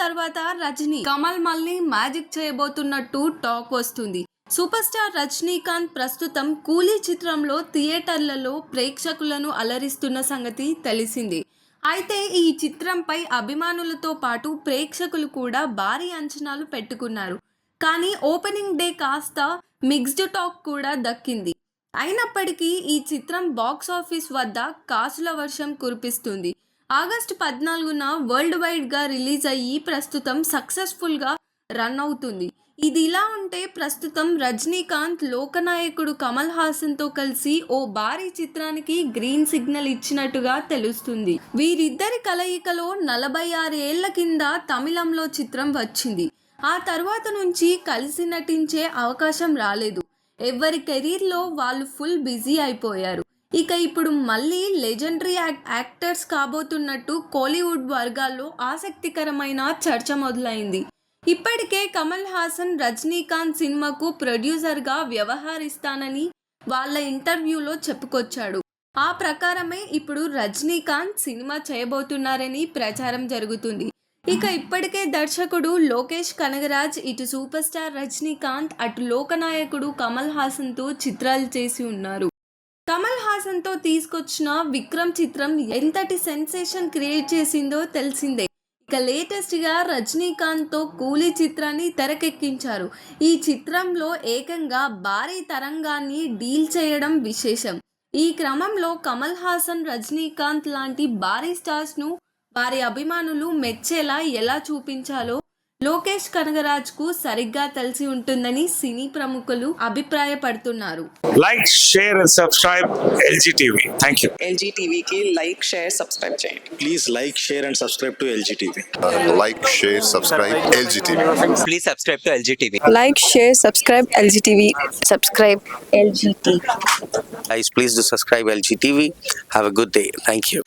తర్వాత రజనీ కమల్ మళ్ళీ మ్యాజిక్ చేయబోతున్నట్టు టాక్ వస్తుంది. సూపర్ స్టార్ రజనీకాంత్ ప్రస్తుతం కూలీ చిత్రంలో థియేటర్లలో ప్రేక్షకులను అలరిస్తున్న సంగతి తెలిసింది. అయితే ఈ చిత్రంపై అభిమానులతో పాటు ప్రేక్షకులు కూడా భారీ అంచనాలు పెట్టుకున్నారు. కానీ ఓపెనింగ్ డే కాస్త మిక్స్డ్ టాక్ కూడా దక్కింది. అయినప్పటికీ ఈ చిత్రం బాక్స్ ఆఫీస్ వద్ద కాసుల వర్షం కురిపిస్తుంది. ఆగస్టు పద్నాలుగున వరల్డ్ వైడ్గా రిలీజ్ అయ్యి ప్రస్తుతం సక్సెస్ఫుల్గా రన్ అవుతుంది. ఇది ఇలా ఉంటే ప్రస్తుతం రజనీకాంత్ లోకనాయకుడు కమల్ హాసన్తో కలిసి ఓ భారీ చిత్రానికి గ్రీన్ సిగ్నల్ ఇచ్చినట్టుగా తెలుస్తుంది. వీరిద్దరి కలయికలో నలభై ఆరు ఏళ్ళ కింద తమిళంలో చిత్రం వచ్చింది. ఆ తర్వాత నుంచి కలిసి నటించే అవకాశం రాలేదు. ఎవరి కెరీర్లో వాళ్ళు ఫుల్ బిజీ అయిపోయారు. ఇక ఇప్పుడు మళ్ళీ లెజెండరీ యాక్టర్స్ కాబోతున్నట్టు కోలీవుడ్ వర్గాల్లో ఆసక్తికరమైన చర్చ మొదలైంది. ఇప్పటికే కమల్ హాసన్ రజనీకాంత్ సినిమాకు ప్రొడ్యూసర్గా వ్యవహరిస్తానని వాళ్ళ ఇంటర్వ్యూలో చెప్పుకొచ్చాడు. ఆ ప్రకారమే ఇప్పుడు రజనీకాంత్ సినిమా చేయబోతున్నారని ప్రచారం జరుగుతుంది. ఇక ఇప్పటికే దర్శకుడు లోకేష్ కనగరాజ్ ఇటు సూపర్ స్టార్ రజనీకాంత్ అటు లోకనాయకుడు కమల్ హాసన్తో చిత్రాలు చేసి ఉన్నారు. కమల్ హాసన్తో తీసుకొచ్చిన విక్రమ్ చిత్రం ఎంతటి సెన్సేషన్ క్రియేట్ చేసిందో తెలిసిందే. ఇక లేటెస్ట్గా రజనీకాంత్తో కూలీ చిత్రాన్ని తెరకెక్కించారు. ఈ చిత్రంలో ఏకంగా భారీ తరంగాన్ని డీల్ చేయడం విశేషం. ఈ క్రమంలో కమల్ హాసన్ రజనీకాంత్ లాంటి భారీ స్టార్స్ను వారి అభిమానులు మెచ్చేలా ఎలా చూపించాలో లోకేష్ కనగరాజ్కు సరిగ్గా తెలిసి ఉంటుందని సినీ ప్రముఖులు అభిప్రాయపడుతున్నారు. Like share and subscribe LG TV thank you LG TV కి లైక్ షేర్ సబ్స్క్రైబ్ చేయండి. Please like share and subscribe to LG TV like share subscribe LG TV please subscribe to LG TV like share subscribe LG TV subscribe LG TV please to subscribe LG TV have a good day thank you